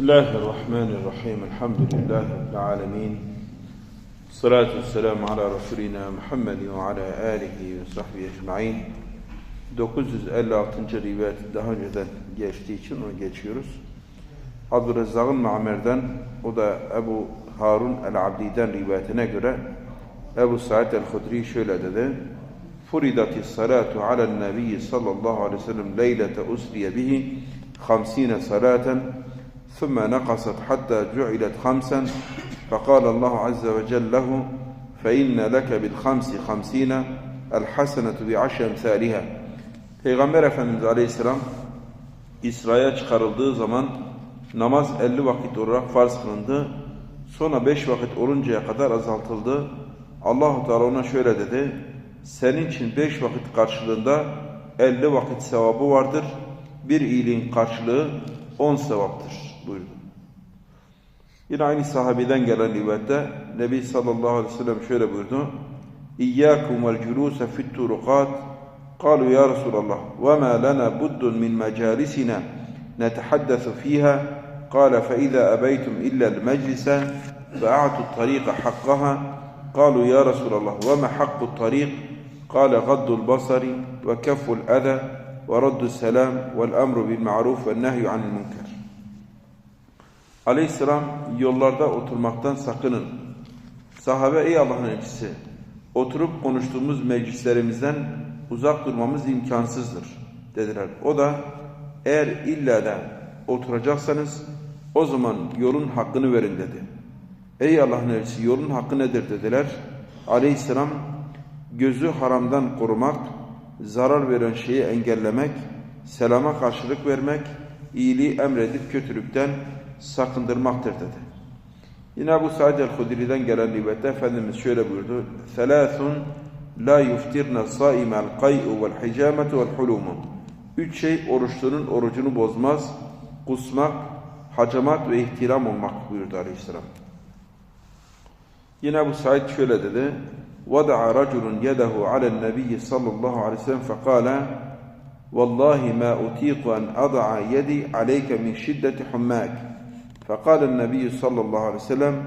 Bismillahirrahmanirrahim. Elhamdülillahi Rabbil alemin. Salatu vesselamu ala Resulina Muhammed ve ala alihi ve sahbihi ecma'in. 956. rivayet daha önceden geçtiği için onu geçiyoruz. Abdurrezzak'ın Ma'mer'den, o da Ebu Harun el-Abdi'den rivayetine göre Ebu Sa'id el-Hudri şöyle dedi. Furidati salatu ala nebi sallallahu aleyhi ve sellem leylete usriye bihi 50 salaten ثم نقصت حتى جعلت خمسا فقال الله عز وجل له فإن لك بالخمس خمسين الحسنة بعشر أمثالها Peygamber Efendimiz Aleyhisselam İsra'ya çıkarıldığı zaman namaz 50 vakit olarak farz kılındı. Sonra 5 vakit oluncaya kadar azaltıldı. Allahu Teala ona şöyle dedi. Senin için 5 vakit karşılığında 50 vakit sevabı vardır. Bir iyiliğin karşılığı 10 sevaptır Buyurdu. Yine aynı sahabeden gelen rivayette Nebi sallallahu aleyhi ve sellem şöyle buyurdu. İyyâkum vel culûse fit turukat قالوا يا رسول الله وما لنا بد من مجالسنا نتحدث فيها قال فإذا أبيتم إلا المجلس فأعطوا الطريق حقها قالوا يا رسول الله وما حق الطريق قال غض البصر وكف الأذى ورد السلام والأمر بالمعروف والنهي عن المنكر Aleyhisselam yollarda oturmaktan sakının. Sahabe ey Allah'ın elçisi oturup konuştuğumuz meclislerimizden uzak durmamız imkansızdır dediler. O da eğer illa da oturacaksanız o zaman yolun hakkını verin dedi. Ey Allah'ın elçisi yolun hakkı nedir dediler. Aleyhisselam gözü haramdan korumak, zarar veren şeyi engellemek, selama karşılık vermek, iyiliği emredip kötülükten sakındırmaktır dedi. Yine Ebu Said el-Hudri'den gelen rivayette Efendimiz şöyle buyurdu. Selâthun la yuftirne saimel kay'u vel hicametu vel hulumu. Üç şey oruçlunun orucunu bozmaz. Kusmak, hacamat ve ihtiram olmak buyurdu aleyhisselam. Yine Ebu Said şöyle dedi. وَدَعَ رَجُلٌ يَدَهُ عَلَى النَّبِيِّ صَلَّى اللّٰهُ عَلَيْهِ وسلم فَقَالَ وَاللّٰهِ مَا أُتِيقُ أَنْ أَضَعَ يَدِي عَلَيْكَ مِنْ شِدَّةِ حُمَّاكِ فقال النبي صلى الله عليه وسلم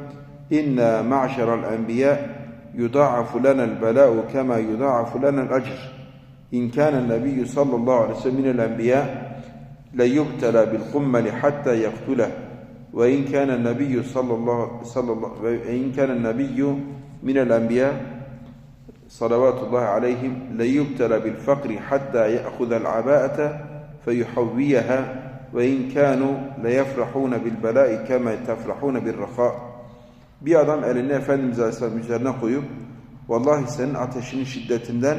إنا معشر الأنبياء يضاعف لنا البلاء كما يضاعف لنا الأجر. إن كان النبي صلى الله عليه وسلم من الأنبياء ليبتلى بالقمل حتى يقتله. وإن كان النبي صلى الله صلى الله وإن كان النبي من الأنبياء صلوات الله عليهم ليبتلى بالفقر حتى يأخذ العباءة فيحويها Ve inkânu leyefrahûne bil belâi keme tefrahûne bir rakâ. Bir adam elini Efendimiz Aleyhisselam üzerine koyup vallahi senin ateşinin şiddetinden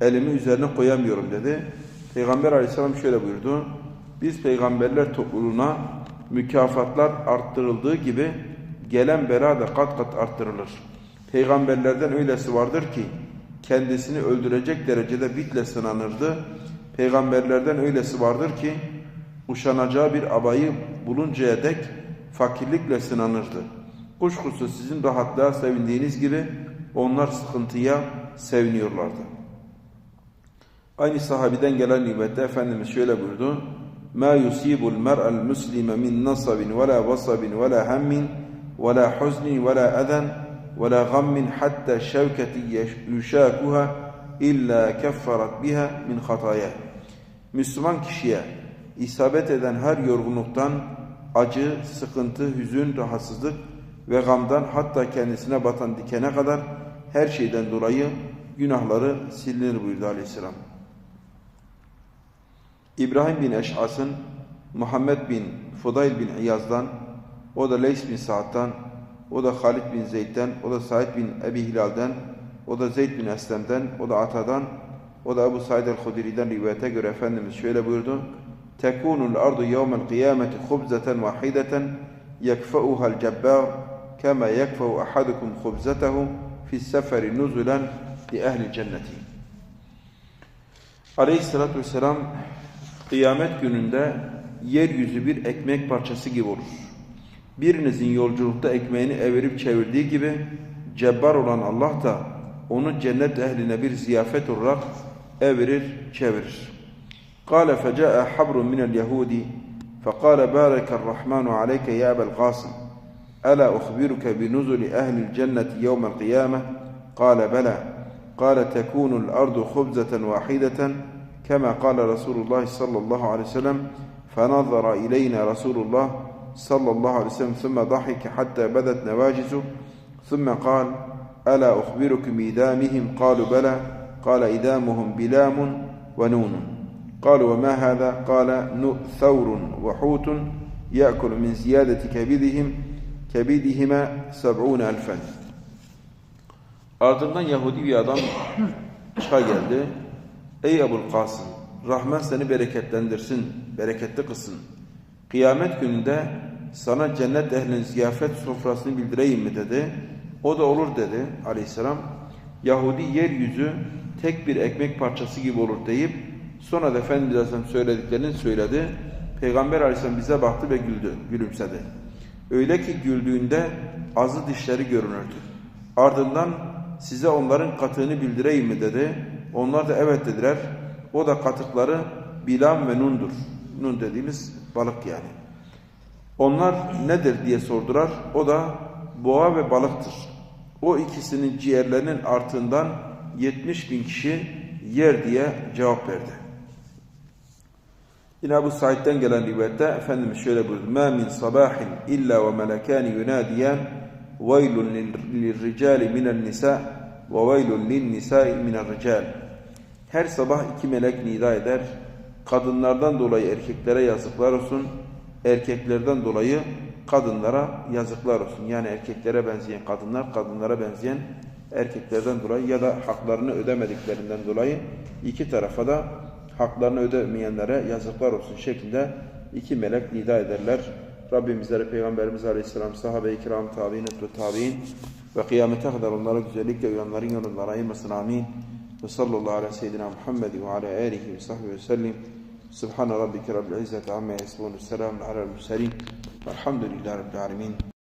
elimi üzerine koyamıyorum dedi. Peygamber Aleyhisselam şöyle buyurdu. Biz peygamberler topluluğuna mükafatlar arttırıldığı gibi gelen bela da kat kat arttırılır. Peygamberlerden öylesi vardır ki kendisini öldürecek derecede bitle sınanırdı. Peygamberlerden öylesi vardır ki uşanacağı bir abayı buluncaya dek fakirlikle sınanırdı. Kuşkusuz sizin rahatlığa sevindiğiniz gibi onlar sıkıntıya seviniyorlardı. Aynı sahabiden gelen rivayette Efendimiz şöyle buyurdu. مَا يُصِيبُ الْمَرْءَ الْمُسْلِمَ مِنْ نَصَبٍ وَلَا وَصَبٍ وَلَا هَمٍّ وَلَا حُزْنٍ وَلَا أَذًى وَلَا غَمٍّ حَتَّى الشَّوْكَةِ يُشَاكُهَا إِلَّا كَفَّرَتْ بِهَا مِنْ خَطَايَا Müslüman kişiye isabet eden her yorgunluktan, acı, sıkıntı, hüzün, rahatsızlık ve gamdan hatta kendisine batan dikene kadar her şeyden dolayı günahları silinir buyurdu aleyhisselam. İbrahim bin Eş'as'ın Muhammed bin Fudayl bin İyaz'dan, o da Leys bin Sa'd'dan, o da Halid bin Zeyd'den, o da Said bin Ebi Hilal'den, o da Zeyd bin Eslem'den, o da Ata'dan, o da Ebu Said el-Hudri'den rivayete göre Efendimiz şöyle buyurdu. تكون الأرض يوم القيامة خبزة واحدة يكفأها الجبار كما يكفأ أحدكم خبزته في السفر نزلا لأهل الجنة Aleyhissalatü vesselam kıyamet gününde yeryüzü bir ekmek parçası gibi olur. Birinizin yolculukta ekmeğini evirip çevirdiği gibi cebbar olan Allah da onu cennet ehline bir ziyafet olarak evirir, çevirir. قال فجاء حبر من اليهود فقال بارك الرحمن عليك يا أبا القاسم ألا أخبرك بنزل أهل الجنة يوم القيامة؟ قال بلى قال تكون الأرض خبزة واحدة كما قال رسول الله صلى الله عليه وسلم فنظر إلينا رسول الله صلى الله عليه وسلم ثم ضحك حتى بدت نواجسه ثم قال ألا أخبرك بإدامهم قالوا بلى قال إدامهم بلام ونون. قالوا وما هذا قال نو- ثور وحوت يأكل من زيادة كبدهم كبدهما سبعون ألفا Ardından Yahudi bir adam çıka geldi. Ey Ebul Kasım, Rahman seni bereketlendirsin, bereketli kılsın. Kıyamet gününde sana cennet ehlinin ziyafet sofrasını bildireyim mi dedi. O da olur dedi aleyhisselam. Yahudi yeryüzü tek bir ekmek parçası gibi olur deyip sonra da Efendimiz Aleyhisselam söylediklerini söyledi. Peygamber Aleyhisselam bize baktı ve güldü, gülümsedi. Öyle ki güldüğünde azı dişleri görünürdü. Ardından size onların katığını bildireyim mi dedi. Onlar da evet dediler. O da katıkları bilam ve nundur. Nun dediğimiz balık yani. Onlar nedir diye sordular. O da boğa ve balıktır. O ikisinin ciğerlerinin artığından 70 bin kişi yer diye cevap verdi. Yine Ebu Said'den gelen rivayette Efendimiz şöyle buyurdu. مَا مِنْ صَبَاحٍ إِلَّا وَمَلَكَانِ يُنَادِيَانِ وَيْلٌ لِلرِّجَالِ مِنَ النِّسَاءِ وَوَيْلٌ لِلنِّسَاءِ مِنَ الرِّجَالِ Her sabah iki melek nida eder. Kadınlardan dolayı erkeklere yazıklar olsun. Erkeklerden dolayı kadınlara yazıklar olsun. Yani erkeklere benzeyen kadınlar, kadınlara benzeyen erkeklerden dolayı ya da haklarını ödemediklerinden dolayı iki tarafa da haklarını ödemeyenlere yazıklar olsun şeklinde iki melek nida ederler. Rabbimizlere Peygamberimiz Aleyhisselam, sahabe-i kiram, tabi'in, etlu tabi'in ve kıyamete kadar onlara güzellikle uyanların yolundan ayırmasın. Amin. Ve sallallahu ala seyyidina Muhammed ve ala alihi ve sahbihi ve sellim. Subhane rabbike rabbil izzeti amme yasifun. Selamun alel murselin. Velhamdülillahi rabbil alemin.